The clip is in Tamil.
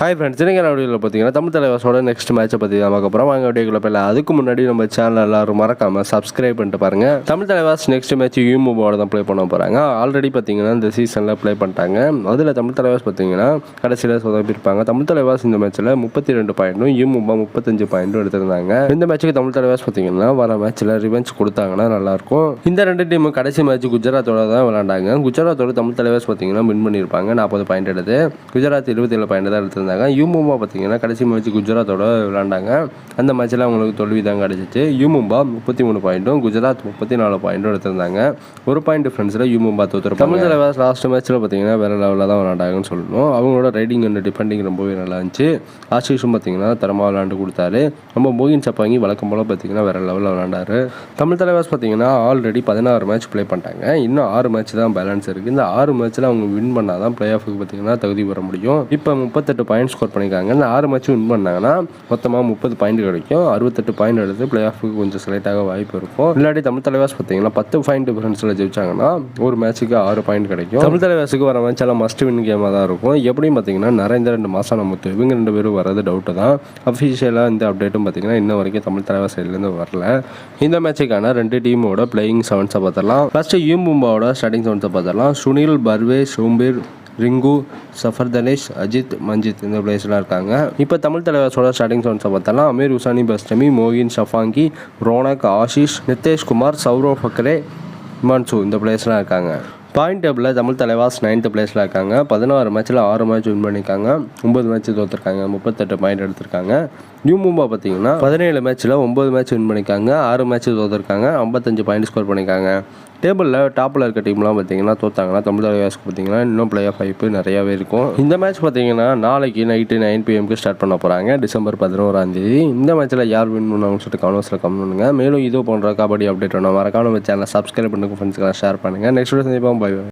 ஹாய் ஃப்ரெண்ட்ஸ் சின்ன வீடியோவில் பார்த்தீங்கன்னா தமிழ் தலைவாசோட நெக்ஸ்ட் மேட்சை பற்றி தான் பார்க்க போகிறோம் வாங்க வீடியோக்குள்ள போயில அதுக்கு முன்னாடி நம்ம சேனல் எல்லாரும் மறக்காம சப்ஸ்கிரைப் பண்ணிட்டு பாருங்க. தமிழ் தலைவாஸ் நெக்ஸ்ட் மேட்ச் யூமோவோட தான் ப்ளே பண்ண போகிறாங்க ஆல்ரெடி பார்த்தீங்கன்னா இந்த சீசனில் ப்ளே பண்ணிட்டாங்க. அதில் தமிழ் தலைவாஸ் பார்த்தீங்கன்னா கடைசியில் சொதப்பிருப்பாங்க தமிழ் தலைவாஸ் இந்த மேட்ச்சில் முப்பத்தி ரெண்டு பாயிண்ட்டும் யூமோபா முப்பத்தஞ்சு பாயிண்ட்டும் எடுத்திருந்தாங்க. இந்த மேட்ச்சுக்கு தமிழ் தலைவாஸ் பார்த்தீங்கன்னா வர மேட்ச்சில் ரிவெஞ்ச் கொடுத்தாங்கன்னா நல்லாயிருக்கும் இந்த ரெண்டு டீமும் கடைசி மேட்ச் குஜராத்தோட தான் விளாண்டாங்க குஜராத்தோட தமிழ் தலைவாஸ் பார்த்தீங்கன்னா வின் பண்ணியிருப்பாங்க. நாற்பது பாயிண்ட் எடுத்து குஜராத் இருபத்தேழு பாயிண்ட் தான் எடுத்திருந்தாங்க. யூமும்பா பார்த்தீங்கன்னா கடைசி மேட்ச் குஜராத்தோட விளாண்டாங்க அந்த மேட்ச்சில் அவங்களுக்கு தோல்வி தான் கிடச்சிச்சு யூமும்பா முப்பத்தி மூணு பாயிண்ட்டும் குஜராத் முப்பத்தி நாலு பாயிண்ட்டும் எடுத்திருந்தாங்க. ஒரு பாயிண்ட் டிஃப்ரென்ஸில் யூமும்பா தோத்துருப்பாங்க. தமிழ் தலைவர் லாஸ்ட் மேட்ச்சில் பார்த்தீங்கன்னா வேறு லெவலில் தான் விளாண்டாங்கன்னு சொல்லணும். அவங்களோட ரைடிங் அண்ட் டிஃபெண்டிங் ரொம்பவே நல்லா இருந்துச்சு. ஆஷிஷும் பார்த்தீங்கன்னா தரமாக விளாண்டு கொடுத்தாரு. நம்ம மோகின் சப்பாங்கி வழக்கம் போல் பார்த்தீங்கன்னா வேறு லெவலில் விளாண்டாரு தமிழ் தலைவர்ஸ் பார்த்தீங்கன்னா ஆல்ரெடி பதினாறு மேட்ச் ப்ளே பண்ணிட்டாங்க. இன்னும் ஆறு மேட்ச் தான் பேலன்ஸ் இருக்குது இந்த ஆறு மேட்ச்சில் அவங்க வின் பண்ணால் தான் பிளே ஆஃபுக்கு பார்த்தீங்கன்னா தகுதி பெற முடியும். இப்போ முப்பத்தெட்டு பாயிண்ட் ஸ்கோர் பண்ணியிருக்காங்க. இந்த ஆறு மேட்ச் வின் பண்ணாங்கன்னா மொத்தமாக முப்பது பாயிண்ட் கிடைக்கும். அறுபத்தெட்டு பாயிண்ட் எடுத்து பிளே ஆஃபுக்கு கொஞ்சம் செலக்ட் ஆக வாய்ப்பு இருக்கும். இல்லாட்டி தமிழ் தலைவாஸ் பார்த்தீங்கன்னா பத்து பாயிண்ட் டிஃபரன்ஸில் ஜெயிச்சாங்கன்னா ஒரு மேட்ச்சுக்கு ஆறு பாயிண்ட் கிடைக்கும். தமிழ் தலைவாஸுக்கு வர மேட்ச் எல்லாம் மஸ்ட் வின் கேமாக தான் இருக்கும். எப்படியும் பார்த்தீங்கன்னா நரேந்திர ரெண்டு மாதம் நம்ம இவங்க ரெண்டு பேரும் வரது டவுட்டு தான். அஃபிஷியலாக இந்த அப்டேட்டும் பார்த்தீங்கன்னா இன்ன வரைக்கும் தமிழ் தலைவர் சைட்லேருந்து வரல. இந்த மேட்சுக்கான ரெண்டு டீமோட பிளேயிங் செவன்ஸை பார்த்துடலாம். ஃபஸ்ட்டு யூம்பும்பாவோட ஸ்டார்டிங் செவன்ஸை பார்த்துடலாம். சுனில் பர்வே சோம்பீர் ரிங்கு சஃபர் தனேஷ் அஜித் மஞ்சித் இந்த பிளேஸ்லாம் இருக்காங்க. இப்போ தமிழ் தலைவர்ஸோட ஸ்டார்டிங் சவுண்ட்ஸை பார்த்தாலும் அமீர் உசானி பஸ்டமி மோகின் ஷஃபாங்கி ரோனக் ஆஷிஷ் நிதேஷ்குமார் சௌரவ் ஃபக்ரே இமான்சு இந்த பிளேஸ்லாம் இருக்காங்க. பாயிண்ட் டேபிளில் தமிழ் தலைவாஸ் நைன்த்து பிளேஸில் இருக்காங்க. பதினாறு மேட்ச்சில் ஆறு மேட்ச் வின் பண்ணியிருக்காங்க. ஒம்பது மேட்ச் தோற்றுருக்காங்க முப்பத்தெட்டு பாயிண்ட் எடுத்திருக்காங்க. நியூ மும்பா பார்த்தீங்கன்னா பதினேழு மேட்ச்சில் ஒம்பது மேட்ச் வின் பண்ணியிருக்காங்க. ஆறு மேட்ச் தோற்றுருக்காங்க ஐம்பத்தஞ்சு பாயிண்ட் ஸ்கோர் பண்ணியிருக்காங்க. டேபிளில் டாப்பில் இருக்க டீம்லாம் பார்த்தீங்கன்னா தோத்தாங்கன்னா தமிழ் தலைவாஸ்க்கு பார்த்தீங்கன்னா இன்னும் பிளே ஆஃப் வாய்ப்பு நிறையாவே இருக்கும். இந்த மேட்ச் பார்த்தீங்கன்னா நாளைக்கு நைட்டு நைன் பிஎம்க்கு ஸ்டார்ட் பண்ண போகிறாங்க டிசம்பர் பதினோராம் தேதி. இந்த மேட்ச்சில் யார் வின் பண்ணுவாங்கன்னு சொல்லிட்டு கமெண்ட்ஸில் கமெண்ட் பண்ணுங்க. மேலும் இது போன்ற கபடி அப்டேட் வேணும் மறக்காம நம்ம சேனலை சப்ஸ்கிரைப் பண்ணுங்க ஃப்ரெண்ட்ஸ்க்கெல்லாம் ஷேர் பண்ணுங்கள் நெக்ஸ்ட் வீடியோ சந்திப்போம். பை